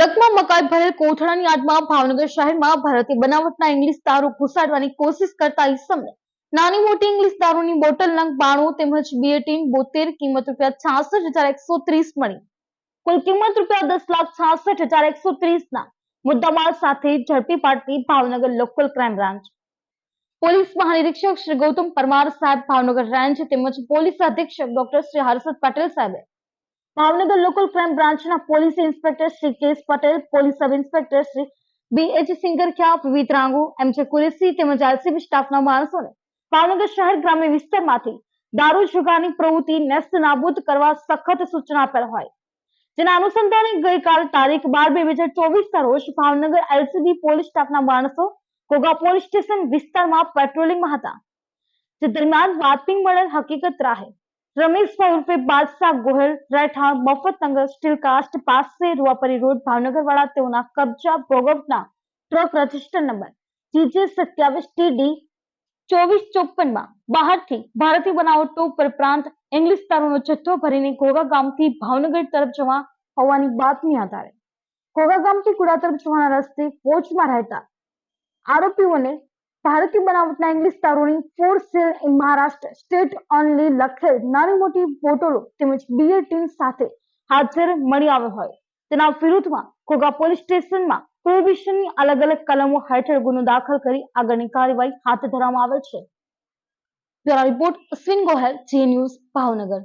ટ્રકમાં મકાઈ ભરેલ કોથળાની યાદમાં ભાવનગર શહેરમાં ભારતીય બનાવટના ઇંગ્લિશ દારૂ ઘુસાડવાની કોશિશ કરતા ઇસમને નાની મોટી ઇંગ્લિશ દારૂની બોટલ નંગ બાણું તેમજ બિયર બોતેર કિંમત રૂપિયા છાસઠ હજાર એકસો ત્રીસ મળી. કુલ કિંમત રૂપિયા દસ લાખ છાસઠ હજાર એકસો ત્રીસના મુદ્દામાલ સાથે ઝડપી પાડતી Bhavnagar local crime branch. Police મહાનિરીક્ષક Shri Gautam Parmar સાહેબ ભાવનગર રેન્જ તેમજ પોલીસ અધિક્ષક ડોક્ટર શ્રી હર્ષદ પટેલ સાહેબે ભાવનગર લોકલ ક્રાઇમ બ્રાન્ચના police inspector Shri case Patel police sub inspector Shri B H સિંગરખ્યા વિવિધ રાંગો એમ જે કુરેશી તેમજ આરસીબી સ્ટાફના માણસોને ભાવનગર શહેર ગ્રામ્ય વિસ્તારમાંથી દારૂ જુગારની પ્રવૃત્તિ નેસ્ત નાબૂદ કરવા સખત સૂચના આપેલ હોય. જેના અનુસંધાને ગઈકાલ તારીખ બાર બે હજાર ચોવીસના રોજ ભાવનગર એલસીબી પોલીસ સ્ટાફના માણસો ઘોઘા પોલીસ સ્ટેશન વિસ્તારમાં પેટ્રોલિંગમાં હતા. જે દરમિયાન બાતમી મળેલ હકીકત રાહે. રમેશભાઈ ઉર્ફે બાદશાહ ગોહેલ રહેઠાણ મફતનગર સ્ટીલ પાસે રૂવાપરી રોડ ભાવનગર વાળા તેઓના કબજા ભોગવના ટ્રક રજિસ્ટર નંબર જીજે સત્યાવીસ ટીડી ચોવીસ ચોપનમાં બહારથી ભારતીય બનાવટો ઉપરાંત ઇંગ્લિશ તારોનો જથ્થો ભરીને ઘોઘા ગામથી ભાવનગર તરફ જવા હોવાની બાતમી આધારે. ઘોઘા ગામથી કુડા તરફ જવાના રસ્તે કોચમાં રહેતા આરોપીઓને ભારતીય બનાવટના ઇંગ્લિશ દારૂની for sale in Maharashtra state only લખેલ. નાની મોટી બોટલો તેમજ બીયર ટીમ સાથે હાજર મળી આવ્યો હોય. તેના વિરુદ્ધમાં ઘોઘા પોલીસ સ્ટેશનમાં પ્રોહિબિશનની અલગ અલગ કલમો હેઠળ ગુનો દાખલ કરી આગળની કાર્યવાહી હાથ ધરવામાં આવેલ છે. રિપોર્ટ અશ્વિન ગોહેલ જે ન્યૂઝ ભાવનગર.